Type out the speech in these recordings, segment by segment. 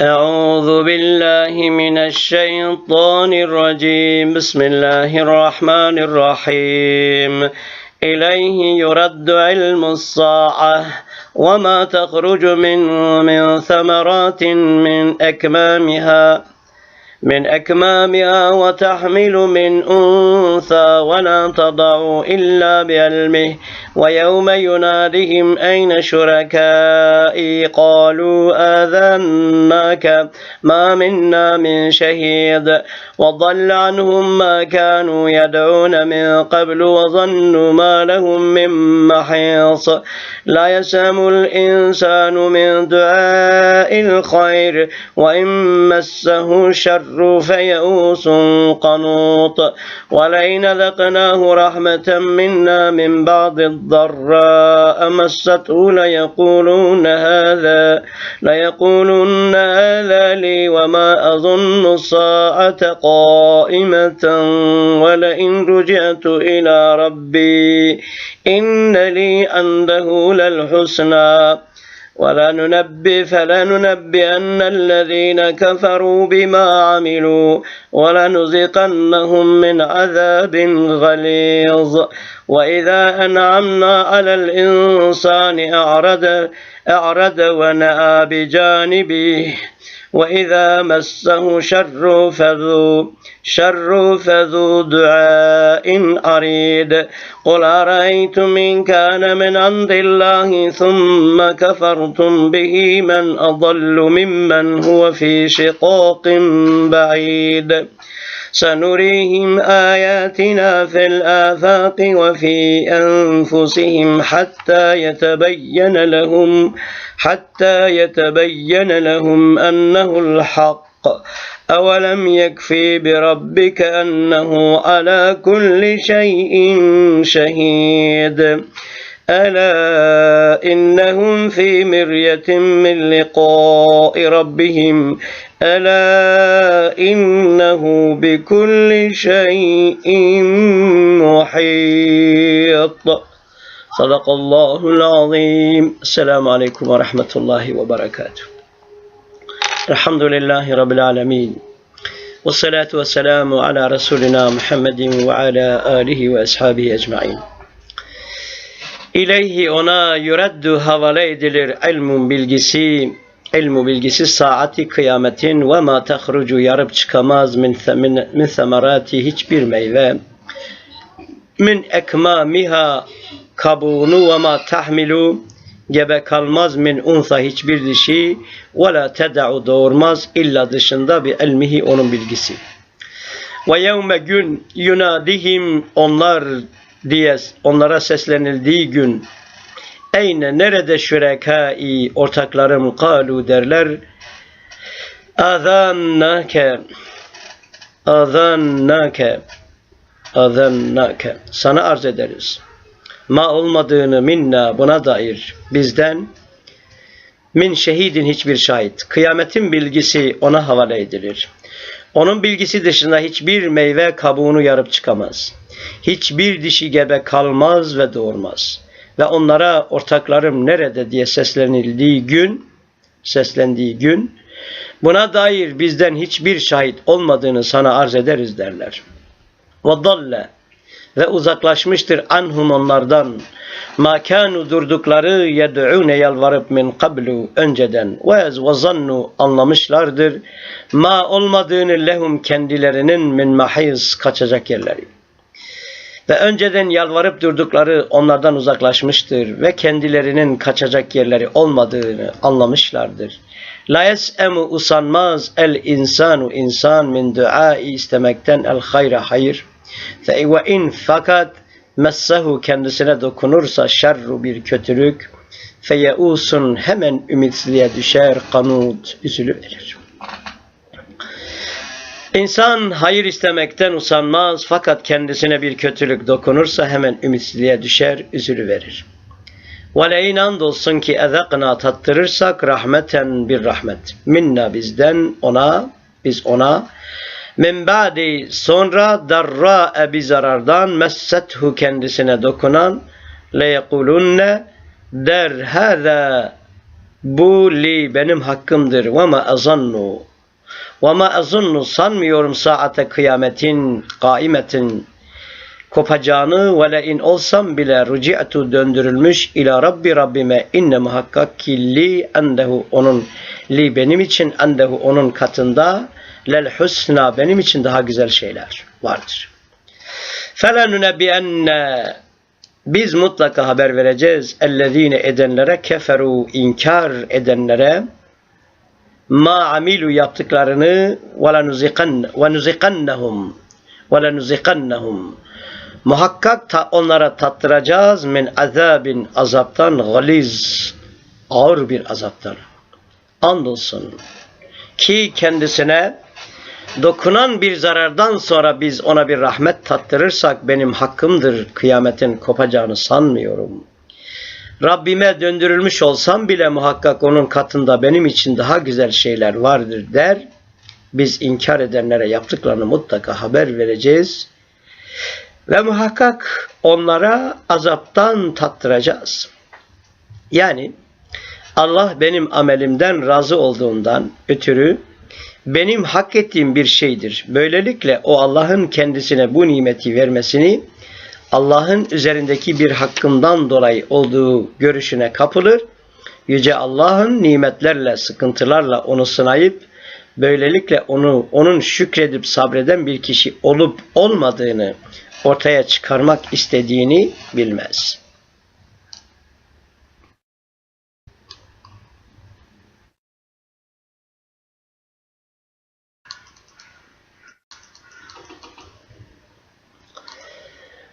أعوذ بالله من الشيطان الرجيم. بسم الله الرحمن الرحيم. إليه يرد علم الساعة. وما تخرج من من ثمرات من أكمامها. من أكمامها وتحمل من أنثى ولا تضع إلا بعلمه. ويوم ينادهم أين شركائي؟ قالوا آذناك. ما منا من شهيد. وضل عنهم ما كانوا يدعون من قبل وظنوا ما لهم من محيص. لا يسام الإنسان من دعاء الخير وإن مسه الشر فيئوس قنوط. ولئن ذقناه رحمة منا من بعض الضراء مسته ليقولون هذا ليقولن هذا لي وما أظن الساعة قائمة ولئن رجعت إلى ربي إن لي عنده للحسنى ولا ننبئ فلا ننبئن الذين كفروا بما عملوا ولنذيقنهم من عذاب غليظ. وإذا أنعمنا على الإنسان أعرض أعرض ونأى بجانبه وإذا مسه شر فذو شر فذو دعاء عريد قل أرأيتم إن كان من عند الله ثم كفرتم به من أضل ممن هو في شقاق بعيد. سنريهم آياتنا في الآفاق وفي أنفسهم حتى يتبين لهم حتى يتبين لهم أنه الحق. أولم يكفي بربك أنه على كل شيء شهيد. ألا إنهم في مرية من لقاء ربهم. ألا إنه بكل شيء محيط. صدق الله العظيم. السلام عليكم ورحمة الله وبركاته. الحمد لله رب العالمين. والصلاة والسلام على رسولنا محمد وعلى آله وأصحابه أجمعين. İleyhi ona yuraddu havale edilir ilmun bilgisi, ilmu bilgisi saati kıyametin ve ma tahrucu yarıp çıkamaz min, min, min semerati hiçbir meyve min ekmamiha kabuğunu ve ma tahmilu gebe kalmaz min unsa hiçbir dişi ve la teda'u doğurmaz illa dışında bir ilmihi onun bilgisi. Ve yevme gün yunadihim onlar diye onlara seslenildiği gün Eyne nerede şürekai ortaklarım kalu derler azannake azannake azannake sana arz ederiz. Ma olmadığını minna buna dair bizden min şehidin hiçbir şahit. Kıyametin bilgisi ona havale edilir. Onun bilgisi dışında hiçbir meyve kabuğunu yarıp çıkamaz. Hiçbir dişi gebe kalmaz ve doğurmaz. Ve onlara ortaklarım nerede diye seslenildiği gün, seslendiği gün, buna dair bizden hiçbir şahit olmadığını sana arz ederiz derler. Vadalle ve uzaklaşmıştır anhum onlardan. Makanu durdukları yed'une yalvarıp min kablu önceden ve ez ve zannu anlamışlardır. Ma olmadığını lehum kendilerinin min mahiz kaçacak yerleri. Ve önceden yalvarıp durdukları onlardan uzaklaşmıştır ve kendilerinin kaçacak yerleri olmadığını anlamışlardır. La yes'emu usanmaz el insanu insan min duai istemekten el hayra hayır. Fe ve in fakat messehu kendisine dokunursa şerru bir kötülük feyeusun hemen ümitsizliğe düşer, kanut, üzülüverir. İnsan hayır istemekten usanmaz fakat kendisine bir kötülük dokunursa hemen ümitsizliğe düşer, üzülüverir. Ve olsun ki ezakna tattırırsak rahmeten bir rahmet. Minna bizden ona, biz ona min ba'di sonra darra bir zarardan messethu kendisine dokunan le yekulunne der hâzâ Bu li benim hakkımdır. Ve ma azannu. Ve ma azunnu sanmıyorum saate kıyametin kaimetin kopacağını. ve in olsam bile ruci'tu döndürülmüş ila Rabbi Rabbime inne muhakkak ki li endehu onun li benim için endehu onun katında lel husna benim için daha güzel şeyler vardır. Felenunebbienne biz mutlaka haber vereceğiz. ellezine edenlere keferu inkar edenlere ma amilu yaptıklarını ve lenuzikan ve nuzikannahum ve lenuzikannahum muhakkak ta onlara tattıracağız min azabin azaptan galiz ağır bir azaptan andolsun ki kendisine dokunan bir zarardan sonra biz ona bir rahmet tattırırsak benim hakkımdır kıyametin kopacağını sanmıyorum. Rabbime döndürülmüş olsam bile muhakkak onun katında benim için daha güzel şeyler vardır der. Biz inkar edenlere yaptıklarını mutlaka haber vereceğiz. Ve muhakkak onlara azaptan tattıracağız. Yani Allah benim amelimden razı olduğundan ötürü benim hak ettiğim bir şeydir. Böylelikle o Allah'ın kendisine bu nimeti vermesini Allah'ın üzerindeki bir hakkından dolayı olduğu görüşüne kapılır. Yüce Allah'ın nimetlerle, sıkıntılarla onu sınayıp böylelikle onu onun şükredip sabreden bir kişi olup olmadığını ortaya çıkarmak istediğini bilmez.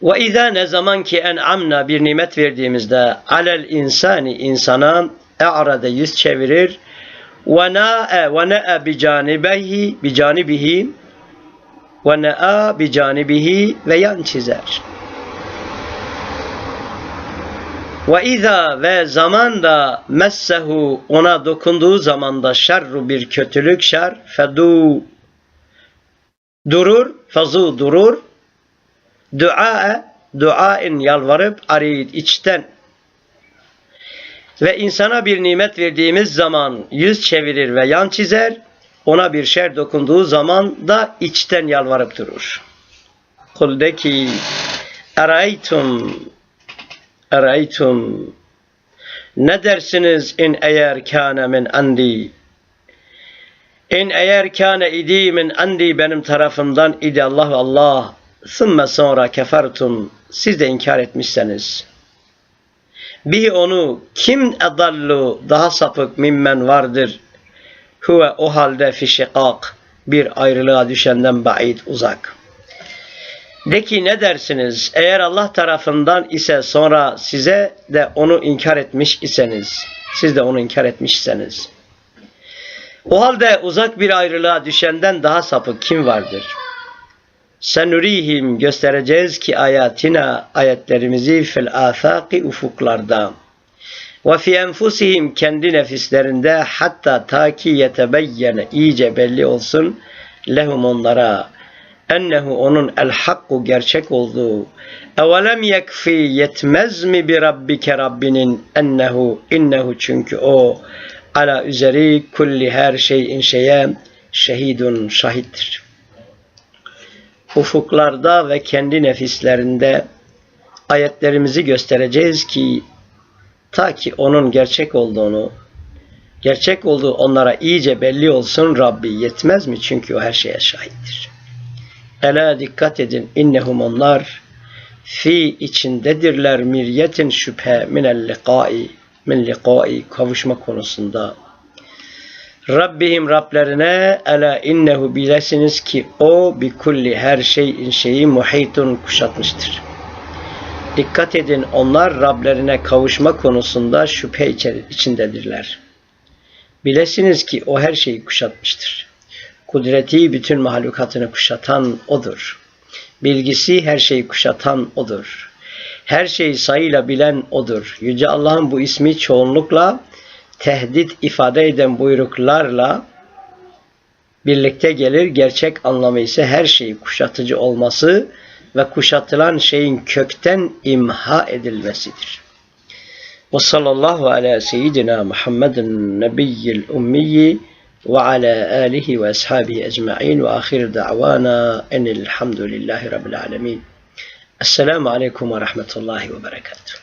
Ve izâ ne zaman ki en'amna bir nimet verdiğimizde alel insani insana e'rade yüz çevirir ve na'e ve ne'e bi canibihi bi canibihi ve ne'a bi canibihi ve yan çizer. Ve izâ ve zaman da messehu ona dokunduğu zaman da şerru bir kötülük şer fedu durur fazu durur Dua, duain yalvarıp arid içten. Ve insana bir nimet verdiğimiz zaman yüz çevirir ve yan çizer, ona bir şer dokunduğu zaman da içten yalvarıp durur. Kul de ki, Eraytum, eraytum, ne dersiniz in eğer kâne min andi, in eğer kâne idi min andi benim tarafımdan idi. Allah Allah, Sümme sonra kefertum siz de inkar etmişseniz. Bir onu kim edallu daha sapık mimmen vardır. Huve o halde fişikak bir ayrılığa düşenden ba'id uzak. De ki ne dersiniz? Eğer Allah tarafından ise sonra size de onu inkar etmiş iseniz, siz de onu inkar etmişseniz. O halde uzak bir ayrılığa düşenden daha sapık kim vardır?'' Senurihim göstereceğiz ki ayatina ayetlerimizi fil afaki ufuklarda. Ve fi enfusihim kendi nefislerinde hatta ta ki yetebeyyene iyice belli olsun lehum onlara. Ennehu onun el hakku gerçek olduğu. Evelem yekfi yetmez mi bir rabbike Rabbinin? Ennehu innehu çünkü o ala üzeri kulli her şeyin şeye şehidun şahittir ufuklarda ve kendi nefislerinde ayetlerimizi göstereceğiz ki ta ki onun gerçek olduğunu, gerçek olduğu onlara iyice belli olsun Rabbi yetmez mi? Çünkü o her şeye şahittir. Ela dikkat edin innehum onlar fi içindedirler miryetin şüphe minel liqai min liqai kavuşma konusunda Rabbihim Rablerine ela innehu bilesiniz ki o bir kulli her şeyin şeyi muhitun kuşatmıştır. Dikkat edin onlar Rablerine kavuşma konusunda şüphe içindedirler. Bilesiniz ki o her şeyi kuşatmıştır. Kudreti bütün mahlukatını kuşatan odur. Bilgisi her şeyi kuşatan odur. Her şeyi sayıyla bilen odur. Yüce Allah'ın bu ismi çoğunlukla tehdit ifade eden buyruklarla birlikte gelir. Gerçek anlamı ise her şeyi kuşatıcı olması ve kuşatılan şeyin kökten imha edilmesidir. Ve sallallahu ala seyyidina Muhammedin nebiyyil ummiyi ve ala alihi ve ashabihi ecma'in ve ahir da'vana enilhamdülillahi rabbil alemin. Esselamu aleyküm ve rahmetullahi ve berekatuhu.